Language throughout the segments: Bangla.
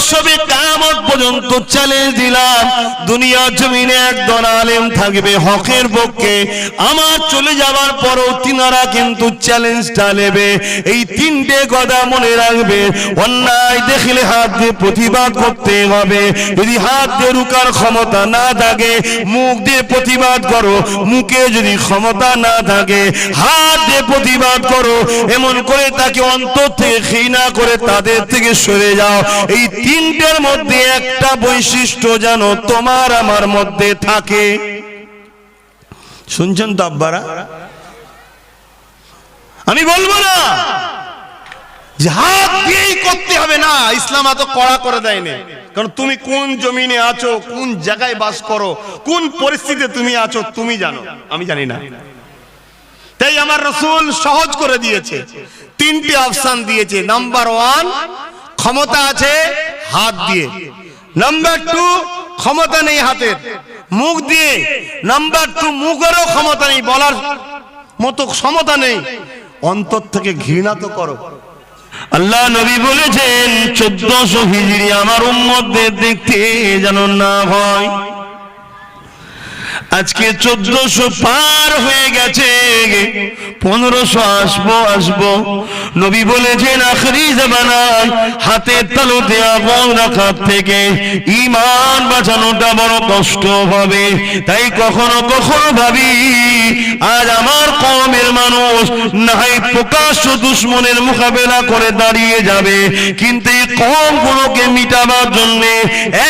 বিশ্ববে কামত পর্যন্ত চ্যালেঞ্জ দিলাম। দুনিয়া জমিনে একদল আলেম থাকবে হকের পক্ষে। আমার চলে যাওয়ার পরও তিনারা কিন্তু চ্যালেঞ্জটা নেবে। এই তিনটে কথা মনে রাখবে। অন্যায় দেখলে হাত দিয়ে প্রতিবাদ করতে হবে। যদি হাত দিয়ে রুকার ক্ষমতা না থাকে, মুখ দিয়ে প্রতিবাদ করো। মুখে যদি ক্ষমতা না থাকে, হাত দিয়ে প্রতিবাদ করো। এমন করে তাকে অন্তর থেকে ঘৃণা করে তাদের থেকে সরে যাও। এই তিনটের মধ্যে একটা বৈশিষ্ট্য যেন তোমার আমার মধ্যে থাকে। শুনছেন তো আব্বারা? আমি বলব না হাত দিয়েই করতে হবে না, ইসলাম এত কড়া করে দেয়নি। কারণ তুমি কোন জমিনে আছো, কোন জায়গায় বাস করো, কোন পরিস্থিতিতে তুমি আছো, তুমি জানো। আমি জানি না। তাই আমার রসুল সহজ করে দিয়েছে। তিনটি অপশন দিয়েছে। নাম্বার ওয়ান, ক্ষমতা আছে হাত দিয়ে। নাম্বার টু ক্ষমতা নেই হাতের। মুখ দিয়ে। নাম্বার টু মুখেরও ক্ষমতা নেই। বলার মতো ক্ষমতা নেই। অন্তর থেকে ঘৃণা তো করো। আল্লাহ নবী বলেছেন, চোদ্দশো হিজড়ি আমার উম্মতদের দেখতে যেন না হয়। আজকে চোদ্দশো পার হয়ে গেছে। পনেরোশো আসব আসব। নবী বলেছেন, আখরি জামানায় হাতের তালুতে আগুন রাখার থেকে। ইমান বাঁচানোটা বড় কষ্ট হবে। তাই কখনো কখনো ভাবি, আজ আমার কমের মানুষ নাই, প্রকাশ্য দুশ্মনের মোকাবেলা করে দাঁড়িয়ে যাবে। কিন্তু এই কমগুলোকে মিটাবার জন্য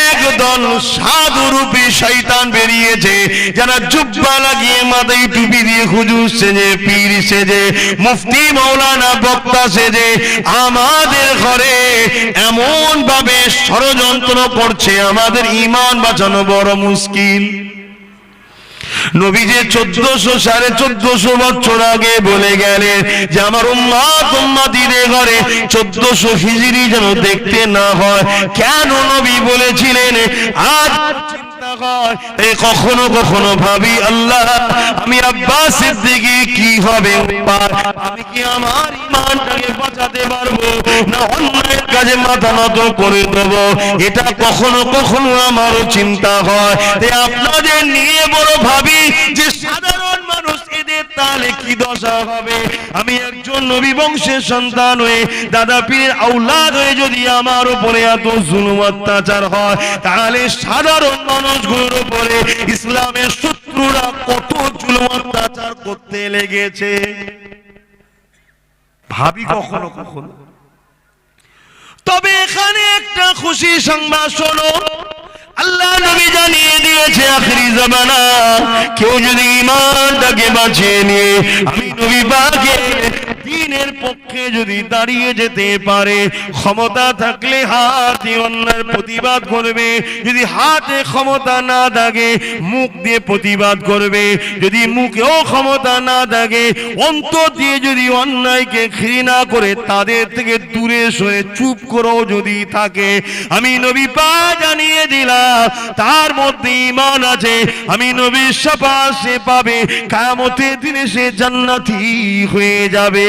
একদল সাধু রূপী শৈতান বেরিয়েছে। যারা জুব্বা লাগিয়ে মাথায় টুপি দিয়ে হুজুর সেজে, পীর সেজে, মুফতি মৌলানা বক্তা সেজে, আমাদের ঘরে এমন ভাবে ষড়যন্ত্র করছে, আমাদের ইমান বাঁচানো বড় মুশকিল। নবী যে চোদ্দশো সাড়ে চোদ্দশো বছর আগে বলে গেলেন যে, আমার উম্মাত উম্মাতিদের ঘরে চোদ্দশো হিজড়ি যেন দেখতে না হয়। কেন নবী বলেছিলেন, আজ কখনো কখনো ভাবি, আল্লাহ, আমি দিকে কি হবে আমি কি আমার ইমানটাকে বাঁচাতে পারব? না অন্যের কাজে মাথা নত করে দেব এটা কখনো কখনো আমারও চিন্তা হয়। আপনাদের নিয়ে বড় ভাবি যে সাধারণ মানুষ তাহলে কি দশা হবে? আমি একজন নবী বংশের সন্তান হয়ে, দাদা পীরের আউলাদ হয়ে যদি আমার উপরে এত জুলুম অত্যাচার হয়, তাহলে সাধারণ মানুষগুলোর উপরে ইসলামের শত্রুরা কত জুলুম অত্যাচার করতে লেগেছে? ভাবি কখনো কখনো। তবে এখানে একটা খুশি সংবাদ শোনো। আল্লাহ নবী জানিয়ে দিয়েছে আখরি জামানা। কেউ যদি ইমানটাকে বাঁচিয়ে নিয়ে নবী দিনের পক্ষে যদি দাঁড়িয়ে যেতে পারে, ক্ষমতা থাকলে হাতে অন্যার প্রতিবাদ করবে। যদি হাতে ক্ষমতা না থাকে, মুখ দিয়ে প্রতিবাদ করবে। যদি মুখেও ক্ষমতা না থাকে, অন্তর দিয়ে যদি অন্যায়কে ঘৃণা করে তাদের থেকে দূরে সরে চুপ করেও যদি থাকে, আমি নবী পা জানিয়ে দিলাম, তার মধ্যে ইমান আছে। আমি নবীর সাপা সে পাবে। কামতের দিনে সে জান্নাতি হয়ে যাবে।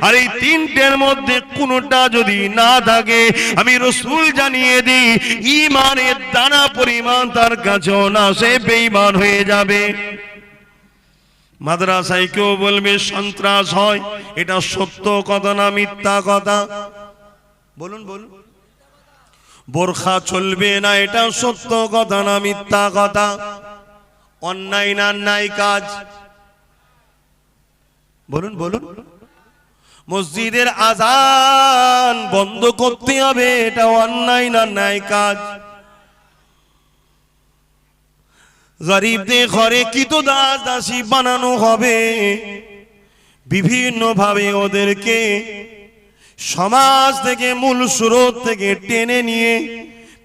আর এই তিনটের মধ্যে কোনোটা যদি না থাকে, আমি রসুল জানিয়ে দিই ইমানের দানা পরিমাণ তার কাছেও না, সে বেঈমান হয়ে যাবে। মাদ্রাসায় কেউ বলবে, সন্ত্রাস হয়, এটা সত্য কথা না মিথ্যা কথা? বলুন বলুন। বোরখা চলবে না, এটা সত্য কথা না মিথ্যা কথা? অন্যায় না অন্যায় কাজ? বলুন বলুন। মসজিদের আজান বন্ধ করতে হবে, এটা অন্যায় না ন্যায় কাজ? গরিবদের ঘরে কি তো দাস দাসী বানানো হবে? বিভিন্ন ভাবে ওদেরকে সমাজ থেকে, মূল স্রোত থেকে টেনে নিয়ে,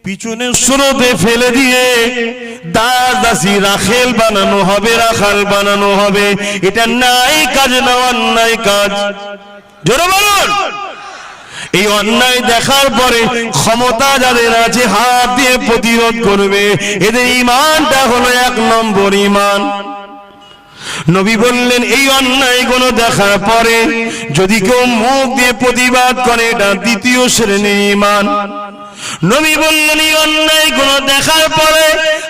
পিছনের স্রোতে ফেলে দিয়ে ক্ষমতা যাদের আছে, হাত দিয়ে প্রতিরোধ করবে। এদের ইমানটা হলো এক নম্বর ইমান। নবী বললেন, এই অন্যায়গুলো দেখার পরে যদি কেউ মুখ দিয়ে প্রতিবাদ করে, এটা দ্বিতীয় শ্রেণির ইমান। নবী বললেন অন্যায়গুলো দেখার পরে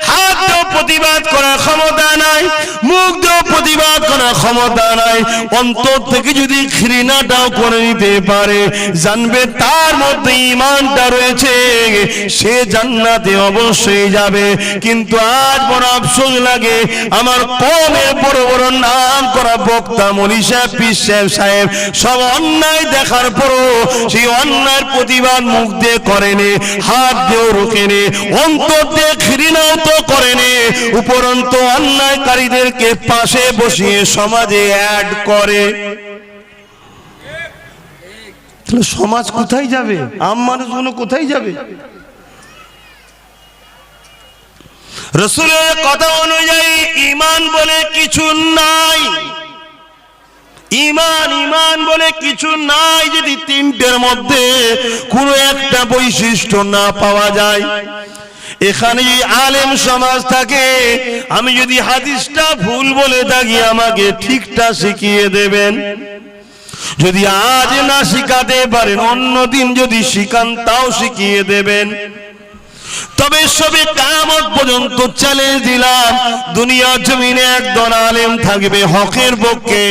হাত প্রতিবাদ করার ক্ষমতা নাই মুখ প্রতিবাদ করার ক্ষমতা নাই। অন্তর থেকে যদি ঘৃণাটাও করে নিতে পারে, জানবে তার মধ্যে ইমানটা রয়েছে। সে জান্নাতে অবশ্যই যাবে। কিন্তু আজ বড় আফসোস লাগে, আমার কমের বড় বড় নাম করা বক্তা মলি সাহেব পীর সাহেব সাহেব, সব অন্যায় দেখার পরও সেই অন্যায়ের প্রতিবাদ মুখ দিয়ে করেনি। হাত দিয়েও রোকেনি, অন্তর দিয়ে ঘৃণাও তো করেনি। উপরন্ত অন্যায়কারীদেরকে পাশে বসিয়ে সমাজে অ্যাড করে। সমাজ কোথায় যাবে? আম মানুষগুলো কোথায় যাবে? রসুলের কথা অনুযায়ী ইমান বলে কিছু নাই। ইমান ইমান বলে কিছু নাই যদি তিনটের মধ্যে কোনো একটা বৈশিষ্ট্য না পাওয়া যায়। এখানে আলেম সমাজ থাকে, আমি যদি হাদিসটা ভুল বলে থাকি, আমাকে ঠিকটা শিখিয়ে দেবেন। যদি আজ না শিখাতে পারেন, অন্যদিন যদি শিখান, তাও শিখিয়ে দেবেন। তবে সবে কামত পর্যন্ত চ্যালেঞ্জ দিলাম। দুনিয়া জমিনে একদল আলেম থাকবে হকের পক্ষে।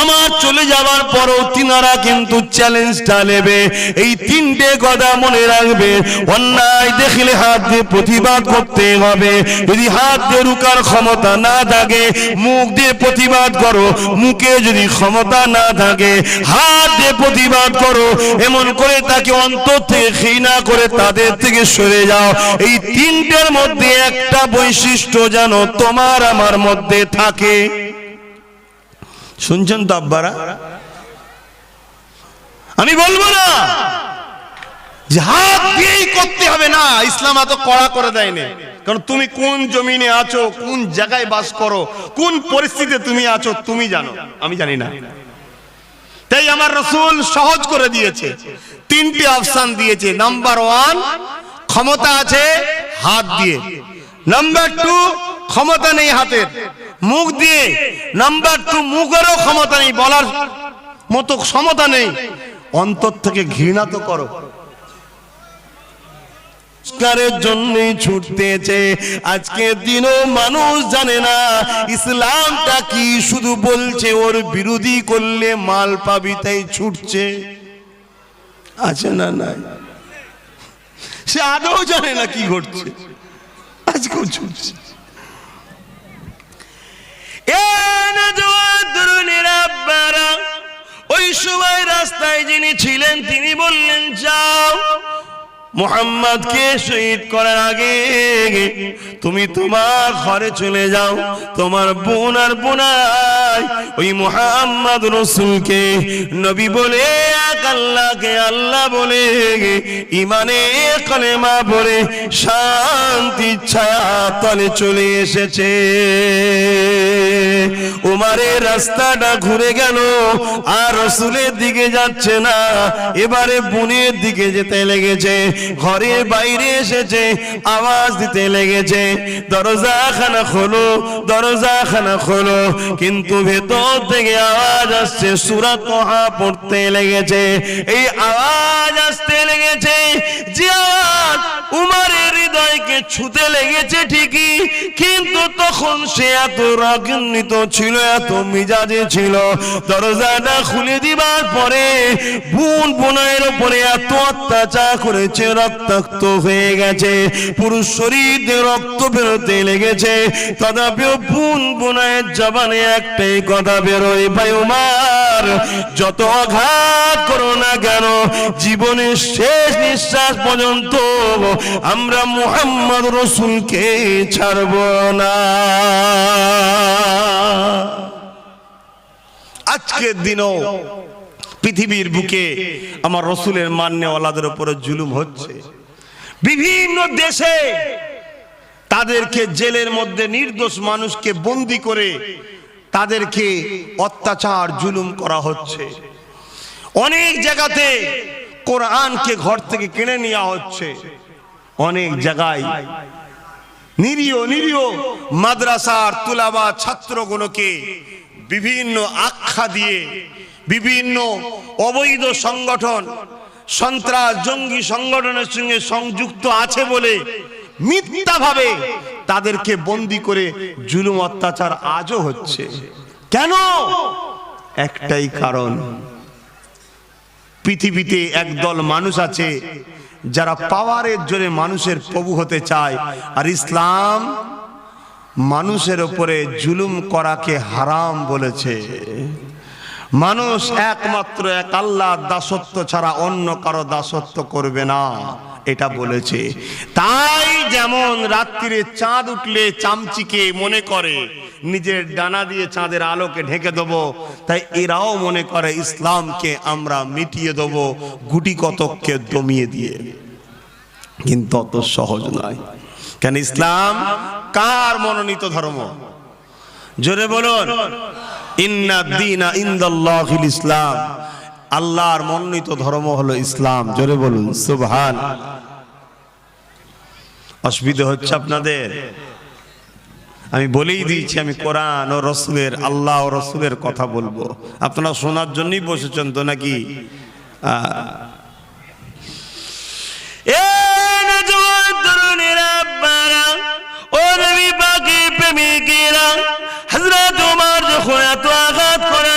আমার চলে যাওয়ার পরও তিনারা কিন্তু চ্যালেঞ্জটা নেবে। এই তিনটে কথা মনে রাখবে। অন্যায় দেখলে হাত দিয়ে প্রতিবাদ করতে হবে। যদি হাত দিয়ে রুকার ক্ষমতা না থাকে, মুখ দিয়ে প্রতিবাদ করো। মুখে যদি ক্ষমতা না থাকে, হাত দিয়ে প্রতিবাদ করো। এমন করে তাকে অন্তর থেকে ঘৃণা করে তাদের থেকে সরে যাও। এই তিনটের মধ্যে একটা বৈশিষ্ট্য যেন তোমার আমার মধ্যে থাকে। শুনছেন তো আব্বারা? আমি বলব না হাত দিয়েই করতে হবে না, ইসলাম এত কড়া করে দেয়নি। কারণ তুমি কোন জমিনে আছো, কোন জায়গায় বাস করো, কোন পরিস্থিতিতে তুমি আছো, তুমি জানো। আমি জানি না। তাই আমার রসুল সহজ করে দিয়েছে, তিনটি অপশন দিয়েছে। নাম্বার ওয়ান ক্ষমতা আছে, হাত দিয়ে। নাম্বার টু ক্ষমতা নেই হাতের। মুখ দিয়ে। নাম্বার টু মুখেরও ক্ষমতা নেই, বলার মতো ক্ষমতা নেই। অন্তর থেকে ঘৃণা তো করো। সংস্কারের জন্যই ছুটতেছে আজকে দিনও মানুষ জানে না, ইসলামটা কি শুধু বলছে, ওর বিরোধী করলে মাল পাবি, তাই ছুটছে। আছে না নাই? সে আদৌ জানে না কি ঘটছে। আজকেও আব্বারা, ওই সময় রাস্তায় যিনি ছিলেন তিনি বললেন যাও। মোহাম্মদকে শহীদ করার আগে তুমি তোমার ঘরে চলে যাও, তোমার বোন আর বোনাই ওই মোহাম্মদ রসুলকে নবী বলে, এক আল্লাহকে আল্লাহ বলে, ইমানে কলেমা বলে শান্তি ছায়া তলে চলে এসেছে। উমারের রাস্তাটা ঘুরে গেল, আর রসুলের দিকে যাচ্ছে না, এবারে বোনের দিকে যেতে লেগেছে। ঘরের বাইরে এসেছে, আওয়াজ দিতে লেগেছে। দরজা খানা খোলো, দরজা খানা খোলো, কিন্তু ভেতর থেকে আওয়াজ আসছে সুরাত মহা পড়তে লেগেছে। এই আওয়াজ আসতে লেগেছে, যে আওয়াজ উমারের হৃদয়কে ছুতে লেগেছে ঠিকই, কিন্তু তখন সে এত রাগান্বিত ছিল, এত মিজাজে ছিল। দরজাটা খুলে দিবার পরে বোন বোনের উপরে এত অত্যাচার করেছে রক্তাক্ত হয়ে গেছে। পুরুষ শরীর রক্ত বেরোতে লেগেছে। তথাপিও বোন বোনের জবানে একটাই কথা বেরোয়, ভাই উমার, যত আঘাত করো না কেন, জীবনের শেষ নিঃশ্বাস পর্যন্ত আমরা মুহাম্মদ রসুলকে ছাড়ব না। আজকের দিনও পৃথিবীর বুকে আমার রসুলের মান্যওয়ালাদের উপরে জুলুম হচ্ছে। বিভিন্ন দেশে তাদেরকে জেলের মধ্যে নির্দোষ মানুষকে বন্দি করে তাদেরকে অত্যাচার, জুলুম করা হচ্ছে। অনেক জায়গাতে কোরআনকে ঘর থেকে কিনে নেওয়া হচ্ছে। অনেক জায়গায় নিরীহ নিরীহ মাদ্রাসার তুলাবা ছাত্রগুলোকে বিভিন্ন আখ্যা দিয়ে বিভিন্ন অবৈধ সংগঠন, সন্ত্রাস, জঙ্গি সংগঠনের সঙ্গে সংযুক্ত আছে বলে মিথ্যাভাবে তাদেরকে বন্দি করে জুলুম অত্যাচার আজও হচ্ছে। কেন? একটাই কারণ, পৃথিবীতে একদল মানুষ আছে যারা পাওয়ারের জোরে মানুষের প্রভু হতে চায়, আর ইসলাম মানুষের উপরে জুলুম করাকে হারাম বলেছে। মানুষ একমাত্র এক আল্লাহর দাসত্ব ছাড়া অন্য কারও দাসত্ব করবে না। এটা বলেছে। তাই যেমন রাত্রিরে চাঁদ উঠলে চামচিকে মনে করে, নিজের ডানা দিয়ে চাঁদের আলোকে ঢেকে দেব, তাই এরাও মনে করে ইসলামকে আমরা মিটিয়ে দেব গুটি কতককে দমিয়ে দিয়ে। কিন্তু অত সহজ নয়। কেন ইসলাম? কার মনোনীত ধর্ম? জোরে বলুন। ইসলাম। আল্লাহর মনোনীত ধর্ম হলো ইসলাম। জোরে বলুন, সুবহান। অসুবিধা হচ্ছে আপনাদের? আমি বলেই দিয়েছি, আমি কোরআন ও রসুলের, আল্লাহ ও রসুলের কথা বলব। আপনারা শোনার জন্যই বসেছেন তো নাকি? হযরত তোমার যখন এত আঘাত করে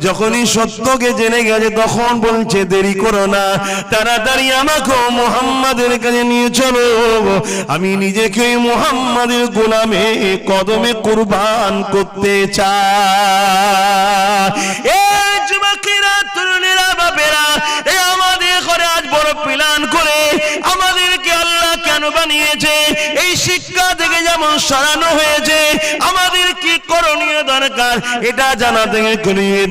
যখনই সত্যকে জেনে গেছে, তখন বলছে, দেরি করো না। তাড়াতাড়ি আমাকে মোহাম্মদের কাছে নিয়ে চলো। আমি নিজেকে মোহাম্মদের গোলামে, কদমে কুরবান করতে চাই। এ আমাদের ঘরে আজ বড় প্ল্যান করে আমাদেরকে আল্লাহ কেন বানিয়েছে? এই শিক্ষা থেকে যেমন সরানো হয়েছে, আমাদের কি করণীয় দরকার? এটা জানা থেকে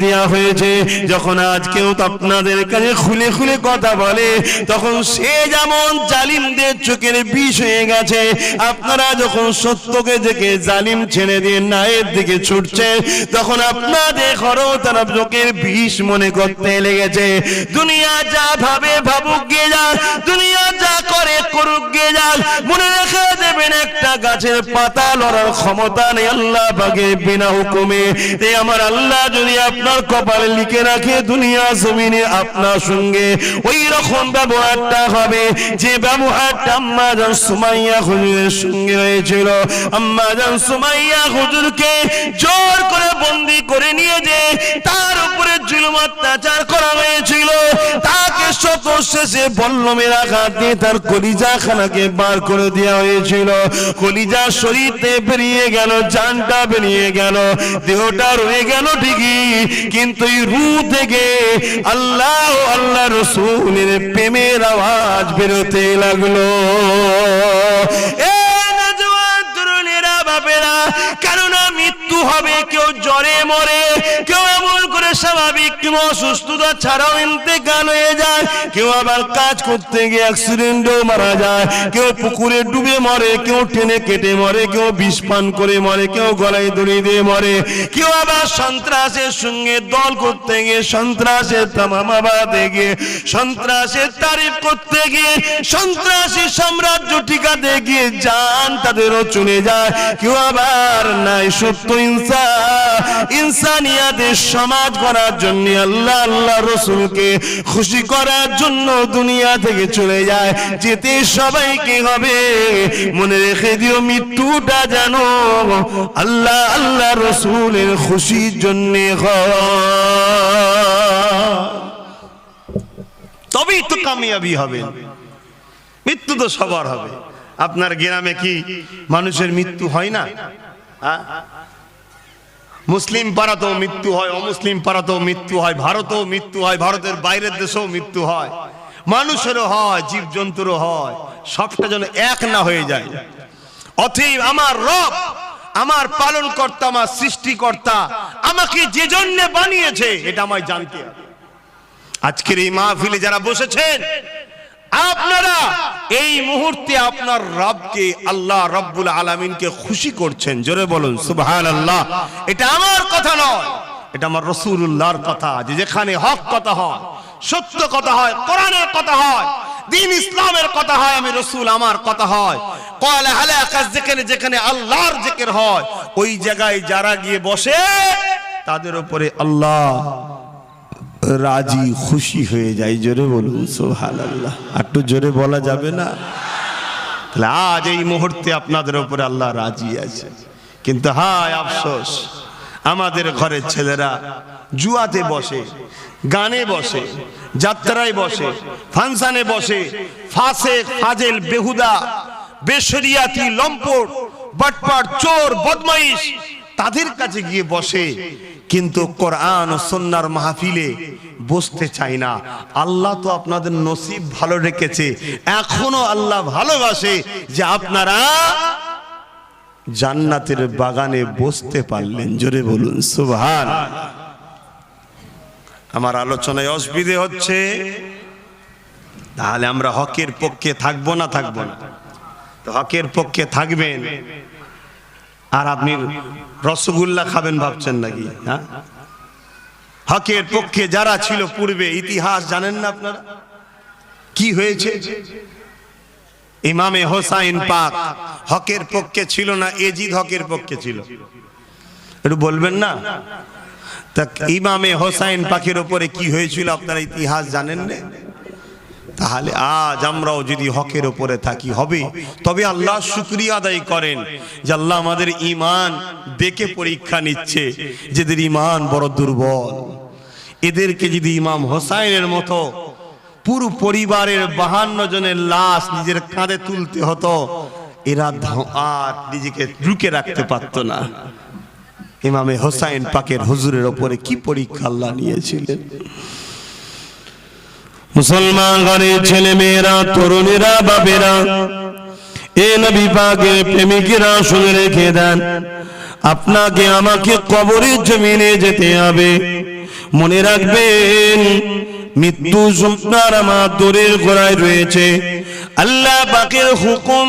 দেওয়া হয়েছে। যখন আজ কেউ আপনাদের কাছে খুলে খুলে কথা বলে, তখন সে যেমন জালিমদের চোখের বিষ হয়ে গেছে, আপনারা যখন সত্যকে দেখে জালিম ছেড়ে দিয়ে নায়ের দিকে ছুটছে তখন আপনাদের ঘরও তারা চোখের বিষ মনে করতে লেগেছে। দুনিয়া যা ভাবে ভাবুক গিয়ে যাক, দুনিয়া যা করে করুক গিয়ে যাক, মনে রেখে দেবেন একটা গাছের পাতা লড়ার ক্ষমতা নেই আল্লাহ বিনা হুকুমে। আমার আল্লাহ যদি আপনার কপালে লিখে রাখে দুনিয়া জমিনে আপনার সঙ্গে ওই রকম ব্যবহারটা হবে। যে ব্যবহারটা আম্মা জান সুমাইয়া হুজুরের সঙ্গে হয়েছিল। আম্মা জান সুমাইয়া হুজুরকে জোর করে বন্দি করে নিয়ে যে তার উপরে জুলুম অত্যাচার করা হয়েছিল। তাকে শত শেষে বল্লমের আঘাত দিয়ে তার কলিজা খানাকে বার করে দেওয়া হয়েছিল। কলিজা শরীরতে বেরিয়ে গেল, জানটা বেরিয়ে গেল, দেহটা রয়ে গেল ঠিকই, কিন্তু এই রু থেকে আল্লাহ আল্লাহ রসুলের প্রেমের আওয়াজ বেরোতে লাগল। এ কেননা মৃত্যু হবে, কেউ জ্বরে মরে, কেউ এমন স্বাভাবিক, কেউ অসুস্থতা ছাড়াও ইন্তেকাল হয়ে যায়, কেউ আবার কাজ করতে গিয়ে অ্যাক্সিডেন্টও মারা যায়, কেউ পুকুরে ডুবে মরে, কেউ টেনে কেটে মরে, কেউ বিষ পান করে মরে, কেউ গলায় দড়ি দিয়ে মরে, কেউ আবার সন্ত্রাসের সঙ্গে দল করতে গিয়ে, সন্ত্রাসের তামামাবাদে গিয়ে, সন্ত্রাসের তারিফ করতে গিয়ে, সন্ত্রাসী সাম্রাজ্য ঠিকাতে গিয়ে যান তাদেরও চলে যায়, কেউ আবার নাই সত্য ইনসা ইনসানিয়াদের সমাজ করার জন্য আল্লাহ আল্লাহ রসুলকে খুশি করার জন্য দুনিয়া থেকে চলে যায়। যেতে সবাইকে হবে? মনে রেখে দিও মৃত্যুটা জানো আল্লাহ আল্লাহ রসুলের খুশির জন্য তবেই তো কামিয়াবি হবে। মৃত্যু তো সবার হবে। আপনার গ্রামে কি মানুষের মৃত্যু হয় না? মুসলিম পাড়াতেও মৃত্যু হয়, অমুসলিম পাড়াতেও মৃত্যু হয়, ভারতেও মৃত্যু হয়, ভারতের বাইরের দেশেও মৃত্যু হয়। মানুষেরও হয় জীব জন্তুরও হয়, সবটা যেন এক না হয়ে যায়। অতএব আমার রব, আমার পালন কর্তা আমার সৃষ্টিকর্তা, আমাকে যে জন্য বানিয়েছে, এটা আমায় জানতে আজকের এই মাহফিলে যারা বসেছেন আপনারা এই মুহূর্তে আপনার রবকে আল্লাহ রব্বুল আলমিনকে খুশি করছেন। জোরে বলুন সুবহান আল্লাহ এটা আমার কথা নয় এটা আমার রসুল্লাহর কথা যে যেখানে হক কথা হয় সত্য কথা হয় কোরআনের কথা হয় দিন ইসলামের কথা হয় আমি রসুল আমার কথা হয়। কয়লা আকাশ যেখানে যেখানে আল্লাহর জেকের হয় ওই জায়গায় যারা গিয়ে বসে তাদের উপরে আল্লাহ রাজি, খুশি হয়ে যায়, জোরে বলুন সোহান আল্লাহ আর একটু জোরে বলা যাবে না? তাহলে আজ এই মুহূর্তে আপনাদের উপরে আল্লাহ রাজি আছে। কিন্তু হায় আফসোস, আমাদের ঘরের ছেলেরা জুয়াতে বসে, গানে বসে, যাত্রায় বসে, ফাংশনে বসে, ফাসে, ফাজেল, বেহুদা, বেশরিয়াতি, লম্পট, বটপাট, চোর, বদমাইশ তাদের কাছে গিয়ে বসে, কিন্তু কোরআন ও সন্ন্যার মাহফিলে বসতে চাই না। আল্লাহ তো আপনাদের নসিব ভালো রেখেছে। এখনও আল্লাহ ভালোবাসে যে আপনারা জান্নাতের বাগানে বসতে পারলেন। জোরে বলুন, সুবহান। আমার আলোচনায় অসুবিধে হচ্ছে, তাহলে আমরা হকের পক্ষে থাকব না থাকব না? হকের পক্ষে থাকবেন। আর আপনি রসগোল্লা খাবেন ভাবছেন নাকি হ্যাঁ? হকের পক্ষে যারা ছিল পূর্বে ইতিহাস জানেন না আপনারা? কি হয়েছে? ইমামে হোসাইন পাক হকের পক্ষে ছিল না, এজিদ হকের পক্ষে ছিল? একটু বলবেন না? তা ইমামে হোসাইন পাকের উপরে কি হয়েছিল আপনারা ইতিহাস জানেন না? তাহলে আজ আমরাও যদি হকের উপরে থাকি, হবে। তবে আল্লাহ শুক্রিয়া আদায় করেন যে আল্লাহ আমাদের ইমান দেখে পরীক্ষা নিচ্ছে, যেদের ইমান বড় দুর্বল। এদেরকে যদি ইমাম হোসাইনের মতো পুরো পরিবারের বাহান্ন জনের লাশ নিজের কাঁধে তুলতে হতো, এরা আর নিজেকে রুকে রাখতে পারতো না। ইমামে হোসাইন পাকের হুজুরের ওপরে কি পরীক্ষা আল্লাহ নিয়েছিলেন? মুসলমান ঘরের ছেলে মেয়েরা, তরুণীরা, বাপেরা, এ নবী পাকের প্রেমিকেরা শুনে রেখে দেন, আপনাকে আমাকে কবরের জমিনে যেতে হবে। মনে রাখবেন, মৃত্যু সুপ্তার আমার দূরের গোড়ায় রয়েছে। আল্লাহ পাকের হুকুম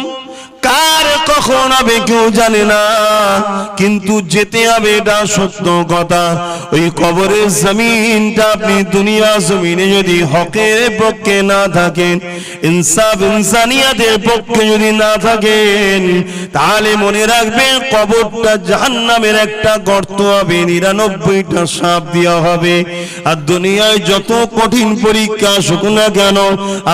কার কখন হবে কেউ জানে না। কিন্তু যেতে হবে এটা সত্য কথা। ওই কবরের জমিনটা আপনি দুনিয়া জমিনে যদি হকের পক্ষে না থাকেন, ইনসাফ ইনসানিয়াতের পক্ষে যদি না থাকেন, তাহলে মনে রাখবেন কবরটা জাহান্নামের একটা গর্ত হবে, নিরানব্বইটা সাপ দেওয়া হবে। আর দুনিয়ায় যত কঠিন পরীক্ষা আসুক না কেন,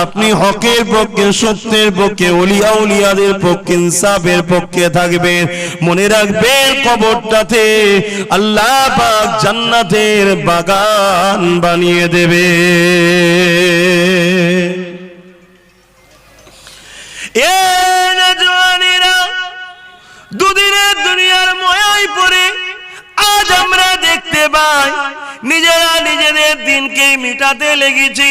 আপনি হকের পক্ষে, সত্যের পক্ষে, অলিয়া উলিয়াদের পক্ষে ইনসাফের পক্ষে থাকবেন মনে রাখবেন কবরটাতে আল্লাহ পাক জান্নাতের বাগান বানিয়ে দেবে। দুদিনের দুনিয়ার ময়াই পড়ে আজ আমরা দেখতে পাই নিজেরা নিজেদের দিনকে মিটাতে লেগেছি।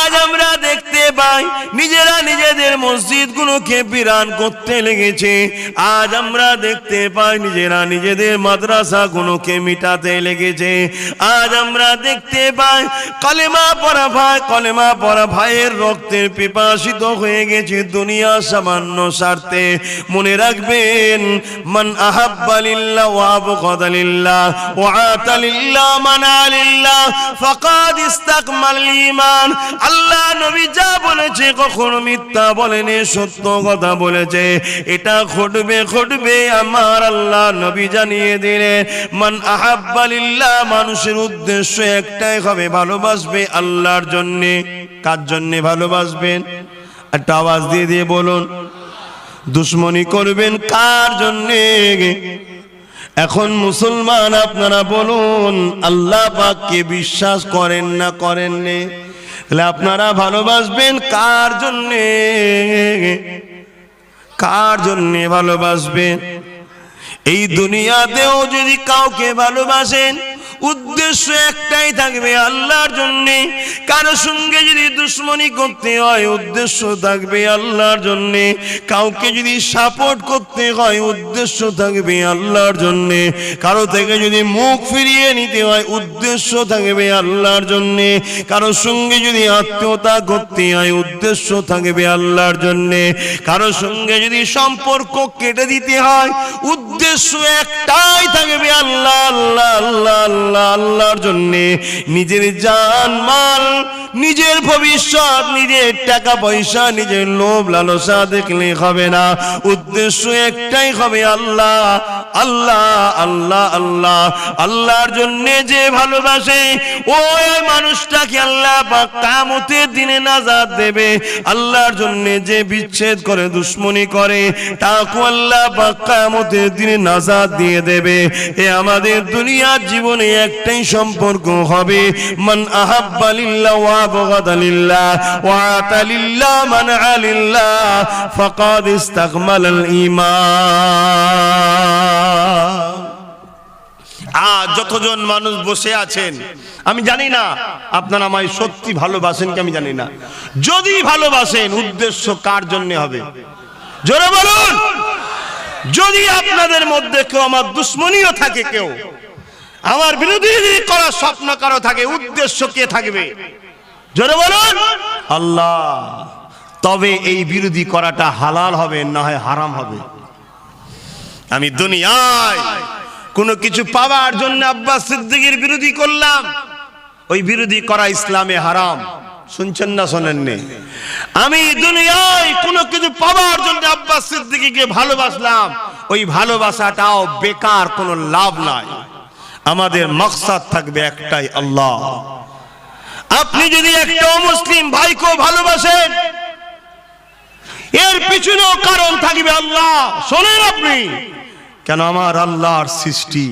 আজ আমরা দেখতে পাই নিজেরা নিজেদের মসজিদ গুলোকে বিরান করতে লেগেছে। আজ আমরা দেখতে পাই নিজেরা নিজেদের মাদ্রাসা গুলোকে মিটাতে লেগেছে। আজ আমরা দেখতে পাই কলেমা পড়া ভাই, কলেমা পড়া ভাইয়ের রক্তের পিপাসিত হয়ে গেছে দুনিয়া সামান্য স্বার্থে। মনে রাখবেন, মান আহাব্বালিল্লাহ ওয়া আবগাদালিল্লাহ ওয়া মানালিল্লাহ ফাকাদ ঈমান। আল্লাহ নবী যা বলেছে মিথ্যা বলেনি, সত্য কথা বলেছে। এটা ঘটবে ঘটবে, আমার আল্লাহ নবী জানিয়ে দিলেন। মান আহাব্বালিল্লাহ মানুষের উদ্দেশ্য একটাই হবে ভালোবাসবে আল্লাহর জন্যে। কার জন্যে ভালোবাসবেন? একটা আওয়াজ দিয়ে দিয়ে বলুন। দুশ্মনী করবেন কার জন্যে? এখন মুসলমান আপনারা বলুন, আল্লাহ পাককে বিশ্বাস করেন না করেন নে? তাহলে আপনারা ভালোবাসবেন কার জন্যে? কার জন্যে ভালোবাসবেন? এই দুনিয়াতেও যদি কাউকে ভালোবাসেন উদ্দেশ্য একটাই থাকবে আল্লাহর জন্যে। কারও সঙ্গে যদি দুশ্মনী করতে হয়, উদ্দেশ্য থাকবে আল্লাহর জন্যে। কাউকে যদি সাপোর্ট করতে হয়, উদ্দেশ্য থাকবে আল্লাহর জন্যে। কারও থেকে যদি মুখ ফিরিয়ে নিতে হয়, উদ্দেশ্য থাকবে আল্লাহর জন্যে। কারও সঙ্গে যদি আত্মীয়তা করতে হয়, উদ্দেশ্য থাকবে আল্লাহর জন্যে। কারও সঙ্গে যদি সম্পর্ক কেটে দিতে হয়, উদ্দেশ্য একটাই থাকবে আল্লাহ আল্লাহ আল্লাহ আল্লাহ। আল্লাহর জন্যে নিজের জান মাল নিজের ভবিষ্যৎ, নিজের টাকা পয়সা, নিজের লোভ লালসা দেখলে হবে না। উদ্দেশ্য একটাই হবে আল্লাহ আল্লাহ আল্লাহ আল্লাহ। আল্লাহর জন্য যে ভালোবাসে, ওই মানুষটাকে আল্লাহ পাক কামতের দিনে নাজাদ দেবে। আল্লাহর জন্য যে বিচ্ছেদ করে, দুশ্মনী করে, তাকে আল্লাহ পাক কামতের দিনে নাজাদ দিয়ে দেবে। এ আমাদের দুনিয়ার জীবনে একটাই সম্পর্ক হবে, মান আহাব্বা লিল্লাহ ওয়া আতা লিল্লাহ মান আলিল্লাহ ফাকাদ ইস্তাকমালাল ঈমান। আজ যতজন মানুষ বসে আছেন, আমি জানি না, আপনারা আমায় সত্যি ভালোবাসেন কি আমি জানি না। যদি ভালোবাসেন, উদ্দেশ্য কার জন্য হবে? জোরে বলুন! যদি আপনাদের মধ্যে কেউ আমার দুশ্মনীয় থাকে কেউ, আমার বিরোধী করার স্বপ্ন কারও থাকে, উদ্দেশ্য কে থাকবে? জোরে বলুন। আল্লাহ, তবে এই বিরোধী করাটা হালাল হবে, না হয় হারাম হবে। আমি দুনিয়ায় কোনো কিছু পাওয়ার জন্য আব্বাস সিদ্দিকের বিরোধী করলাম। ওই বিরোধী করা ইসলামে হারাম। শুনছেন না শোনেননি? আমি দুনিয়ায় কোনো কিছু পাওয়ার জন্য আব্বাস সিদ্দিকীকে ভালোবাসলাম। ওই ভালোবাসাটাও বেকার, কোনো লাভ নাই। আমাদের মকসাদ থাকবে একটাই, আল্লাহ। আপনি যদি একটা মুসলিম ভাইকেও ভালোবাসেন, এর পিছনেও কারণ থাকবে আল্লাহ। শোনেন আপনি। কেন আমার আল্লাহর সৃষ্টি?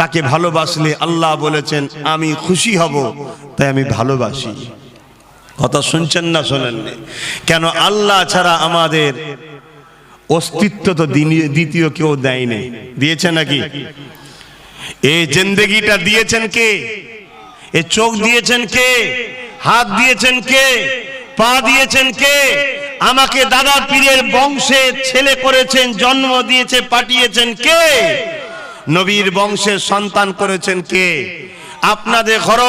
তাকে ভালোবাসলে আল্লাহ বলেছেন, আমি খুশি হব, তাই আমি ভালোবাসি। কথা শুনছেন না শোনেন কেন আল্লাহ ছাড়া আমাদের অস্তিত্ব তো দ্বিতীয় কেউ দেয়নি। দিয়েছে নাকি? এই জিন্দগিটা দিয়েছেন কে? এ চোখ দিয়েছেন কে? হাত দিয়েছেন কে? পা দিয়েছেন কে? আমাকে দাদা পীরের বংশে ছেলে করেছেন জন্ম দিয়েছে পাঠিয়েছেন কে? নবীর বংশের সন্তান করেছেন কে? আপনাদের ঘর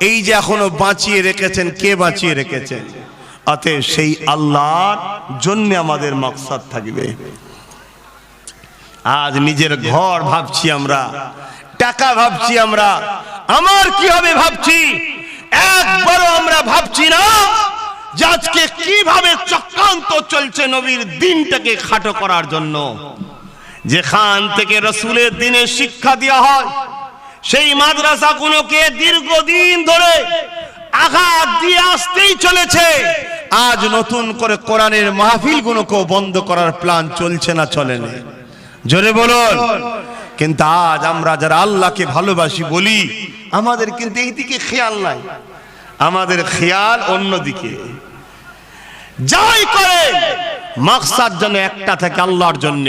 এই যে এখনও বাঁচিয়ে রেখেছেন কে বাঁচিয়ে রেখেছেন? অতএব সেই আল্লাহর জন্য আমাদের মকসদ থাকবে। আজ নিজের ঘর ভাবছি আমরা। টাকা ভাবছি আমরা। আমার কি হবে ভাবছি? একবারও আমরা ভাবছি না যে আজকে কীভাবে চক্রান্ত চলছে নবীর দিনটাকে খাটো করার জন্য। যেখান থেকে রসুলের দিনে শিক্ষা দেওয়া হয়, সেই মাদ্রাসাগুলোকে দীর্ঘদিন ধরে আঘাত দিয়ে আসতেই চলেছে। আজ নতুন করে কোরআনের মাহফিলগুলোকেও বন্ধ করার প্ল্যান চলছে না, চলে না। জোরে বলুন। কিন্তু আজ আমরা যারা আল্লাহকে ভালোবাসি বলি, আমাদের কিন্তু এই দিকে খেয়াল নাই। আমাদের খেয়াল অন্যদিকে যাই করে মাকসাদ যেন একটা থাকে আল্লাহর জন্য।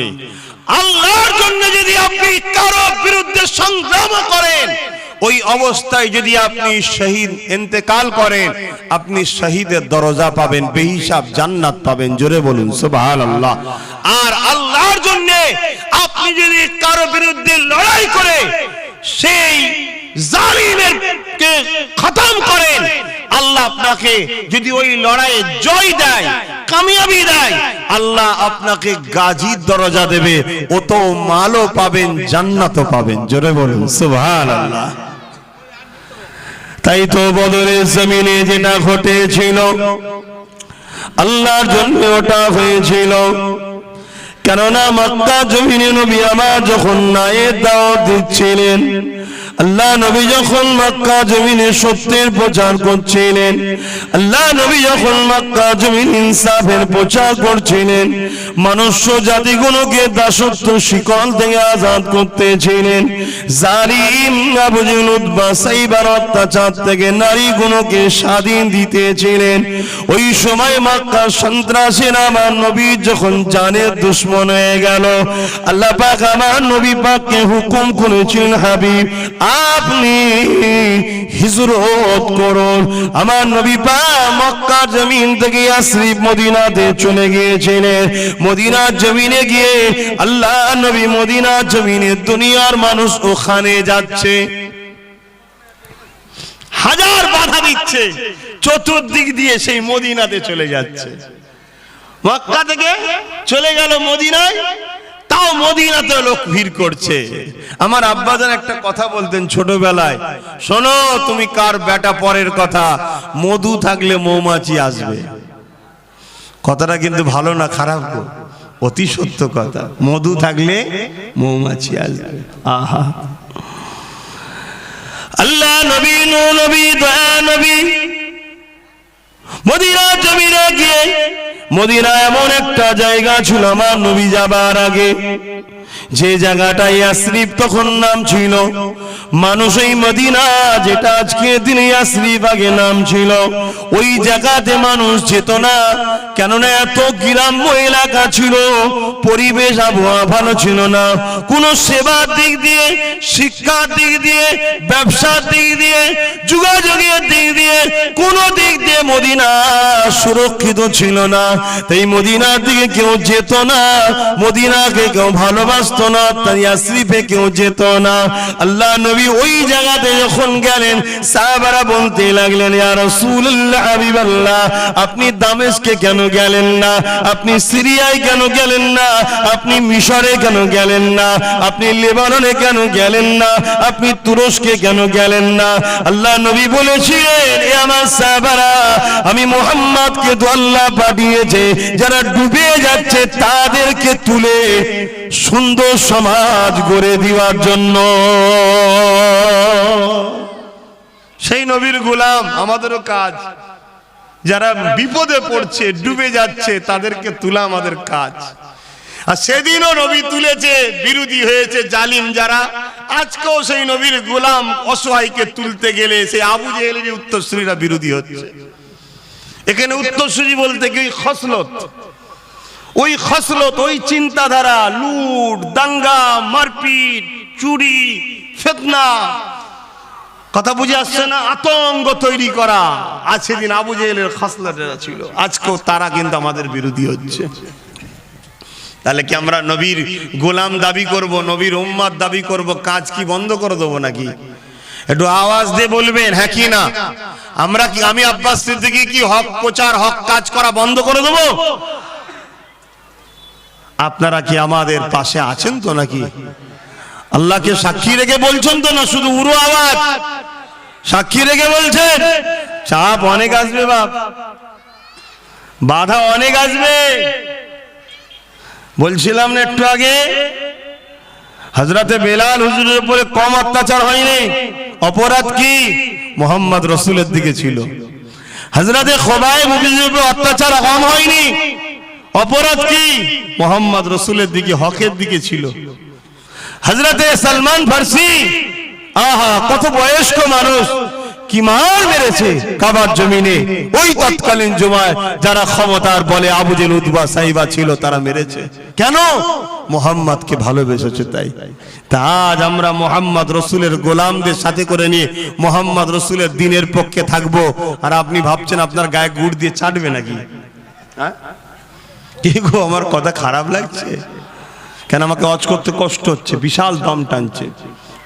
আল্লাহর জন্য যদি আপনি কারও বিরুদ্ধে সংগ্রাম করেন, ওই অবস্থায় যদি আপনি শহীদ ইন্তেকাল করেন, আপনি শহীদের দরজা পাবেন, বেহিসাব জান্নাত পাবেন। জোরে বলুন, সুবহানাল্লাহ। আর আল্লাহর জন্য যদি কারও বিরুদ্ধে লড়াই করে, সেই জালিমের কে খতম করেন। আল্লাহ আপনাকে যদি ওই লড়াইয়ে জয় দেয়, কামিয়াবি দেয়, আল্লাহ আপনাকে গাজীর দরজা দেবে। ও তো মালও পাবেন, জান্নাতও পাবেন। জোরে বলুন, সুবহানাল্লাহ। তাই তো বদরের জমিনে যেটা ঘটেছিল, আল্লাহর জন্য ওটা হয়েছিল। কেননা মক্কা জমিনে নবী আমার যখন নায়ে দাওয়াত দিচ্ছিলেন আল্লাহ নবী যখন মক্কা জমিনে সত্যের প্রচার করছিলেন, আল্লাহ নবী যখন মক্কা জমিন ইনসাফের প্রচার করছিলেন, মনুষ্য জাতিগুলোকে দাসত্ব শিকল থেকে আজাদ করতেছিলেন, জালিম আবু জুলুদ বা সাইবার অত্যাচার থেকে নারীগুলোকে স্বাধীন দিতেছিলেন। ওই সময় মক্কা সন্ত্রাসীরা আমার নবী যখন জানের দুশ্মন হয়ে গেল, আল্লাহ পাক আমার নবী পাককে হুকুম করেছেন হাবিব আপনি হিজরত করুন। আমার নবী পা মক্কা জমিন থেকে আশ্রিফ মদিনাতে চলে গিয়েছিলেন। মদিনার জমিনে গিয়ে আল্লাহ নবী মদিনার জমিনে দুনিয়ার মানুষ ওখানে যাচ্ছে। হাজার বাধা দিচ্ছে। চতুর্দিক দিয়ে সেই মদিনাতে চলে যাচ্ছে। মক্কা থেকে চলে গেল মদিনায়। তাও মদিনাতে লোক ভিড় করছে। আমার আব্বাজান একটা কথা বলতেন ছোটবেলায়, শোনো, তুমি কার বেটা পরের কথা? মধু থাকলে মৌমাছি আসবে। কথাটা কিন্তু ভালো না, খারাপ অতি সত্য কথা। মধু থাকলে মৌমাছি আসবে। আহা। আল্লাহ নবী নবী, দয়া নবী মদিনা জমিনে গিয়ে মদিনা এমন একটা জায়গা ছিল আমার নবী যাবার আগে। যে জায়গাটাই আশ্রিফ তখন নাম ছিল, মানুষ এই মদিনা যেটা আজকে দিনে আশ্রিফ আগে নাম ছিল, ওই জায়গাতে মানুষ যেত না। কেননা এত গ্রাম্য এলাকা ছিল, পরিবেশ, আবহাওয়া ভালো ছিল না। কোনো সেবার দিক দিয়ে, শিক্ষার দিক দিয়ে, ব্যবসার দিক দিয়ে, যোগাযোগের দিক দিয়ে, কোন দিক দিয়ে মদিনা সুরক্ষিত ছিল না। তাই মদিনার দিকে কেউ যেত না, মদিনাকে কেউ ভালোবাসতো না তাই আশ্রিফে কেউ যেত না। আল্লাহ নবী ওই জায়গাতে যখন গেলেন, সাহাবারা বলতে লাগলেন আপনি দামেস্কে কেন গেলেন না? আপনি সিরিয়ায় কেন গেলেন না? আপনি মিশরে কেন গেলেন না? আপনি লেবাননে কেন গেলেন না? আপনি তুরস্কে কেন গেলেন না? আল্লাহ নবী বলেছিলেন আমার সাহাবারা, আমি মোহাম্মদকে তো আল্লাহ পাঠিয়েছে, যারা ডুবে যাচ্ছে তাদেরকে তুলে সুন্দর সমাজ গড়ে দেওয়ার জন্য। সেই নবীর গোলাম, আমাদেরও কাজ। যারা বিপদে পড়ছে, ডুবে যাচ্ছে, তাদেরকে তোলা আমাদের কাজ। আর সেদিনও নবী তুলেছে, বিরোধী হয়েছে জালিম যারা। আজকেও সেই নবীর গোলাম অসহায়কে তুলতে গেলে সেই আবু জেহেলের উত্তরসূরিরা বিরোধী হচ্ছে। এখানে উত্তরসূরি বলতে কি? খসলত। ওই খসলত ওই চিন্তাধারা, লুট, দাঙ্গা, মারপিট, চুরি, ফেতনা, কথা বুঝে আসছে না? আতঙ্ক তৈরি করা। আজ দিন আবু জেহেলের খাসলাটেরা ছিল। আজকেও তারা কিন্তু আমাদের বিরোধী হচ্ছে। তাহলে কি আমরা নবীর গোলাম দাবি করব, নবীর উম্মাদ দাবি করব, কাজ কি বন্ধ করে দেবো নাকি? একটু আওয়াজ দিয়ে বলবেন হ্যাঁ কি না? আমরা কি, আমি আব্বাস সিদ্দিকী কি হক প্রচার, হক কাজ করা বন্ধ করে দেবো? আপনারা কি আমাদের পাশে আছেন তো নাকি? আল্লাহকে সাক্ষী রেখে বলছেন তো না, শুধু উড়ো আওয়াজ? সাক্ষী রেখে বলছেন, চাপ অনেক আসবে বাপ। বাধা অনেক আসবে। বলছিলাম না একটু আগে হজরতে বেলাল হুজুরের উপরে কম অত্যাচার হয়নি? অপরাধ কি? মোহাম্মদ রসুলের দিকে ছিল। হজরতে খোবাই মুবিজের উপরে অত্যাচার কম হয়নি? অপরাধ কি মোহাম্মদ রসুলের দিকে, হকের দিকে ছিল। হজরতে সালমান ফার্সি, আহা, কত বয়স্ক মানুষ, কি মার মেরেছে কাবার জমিনে? ওই তৎকালীন জমায় যারা ক্ষমতার বলে আবুজেল উদ্বা সাহিবা ছিল, তারা মেরেছে। কেন? মোহাম্মদকে ভালোবেসেছে তাই। তা আজ আমরা মোহাম্মদ রসুলের গোলামদের সাথে করে নিয়ে মোহাম্মদ রসুলের দিনের পক্ষে থাকব। আর আপনি ভাবছেন আপনার গায়ে গুড় দিয়ে চাটবে নাকি? হ্যাঁ? কি গো, আমার কথা খারাপ লাগছে? কেন আমাকে অজ করতে কষ্ট হচ্ছে? বিশাল দম টানছে।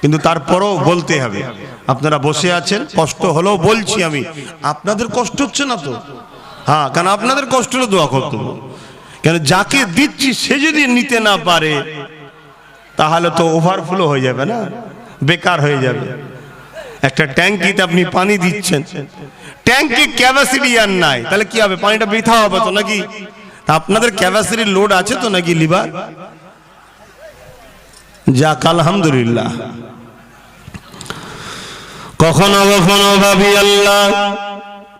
কিন্তু তারপরও বলতে হবে। আপনারা বসে আছেন, কষ্ট হলেও বলছি আমি। আপনাদের কষ্ট হচ্ছে না তো? হ্যাঁ কেন আপনাদের কষ্ট হলে দোয়া করতে কেন যাকে দিচ্ছি, সে যদি নিতে না পারে, তাহলে তো ওভারফ্লো হয়ে যাবে না? বেকার হয়ে যাবে। একটা ট্যাঙ্কিতে আপনি পানি দিচ্ছেন। ট্যাঙ্কি ক্যাপাসিটি আর নাই। তাহলে কি হবে? পানিটা বৃথা হবে তো নাকি? আপনাদের ক্যাপাসিটি লোড আছে তো নাকি লিভার? যাক আলহামদুলিল্লাহ। কখনো কখনো ভাবি আল্লাহ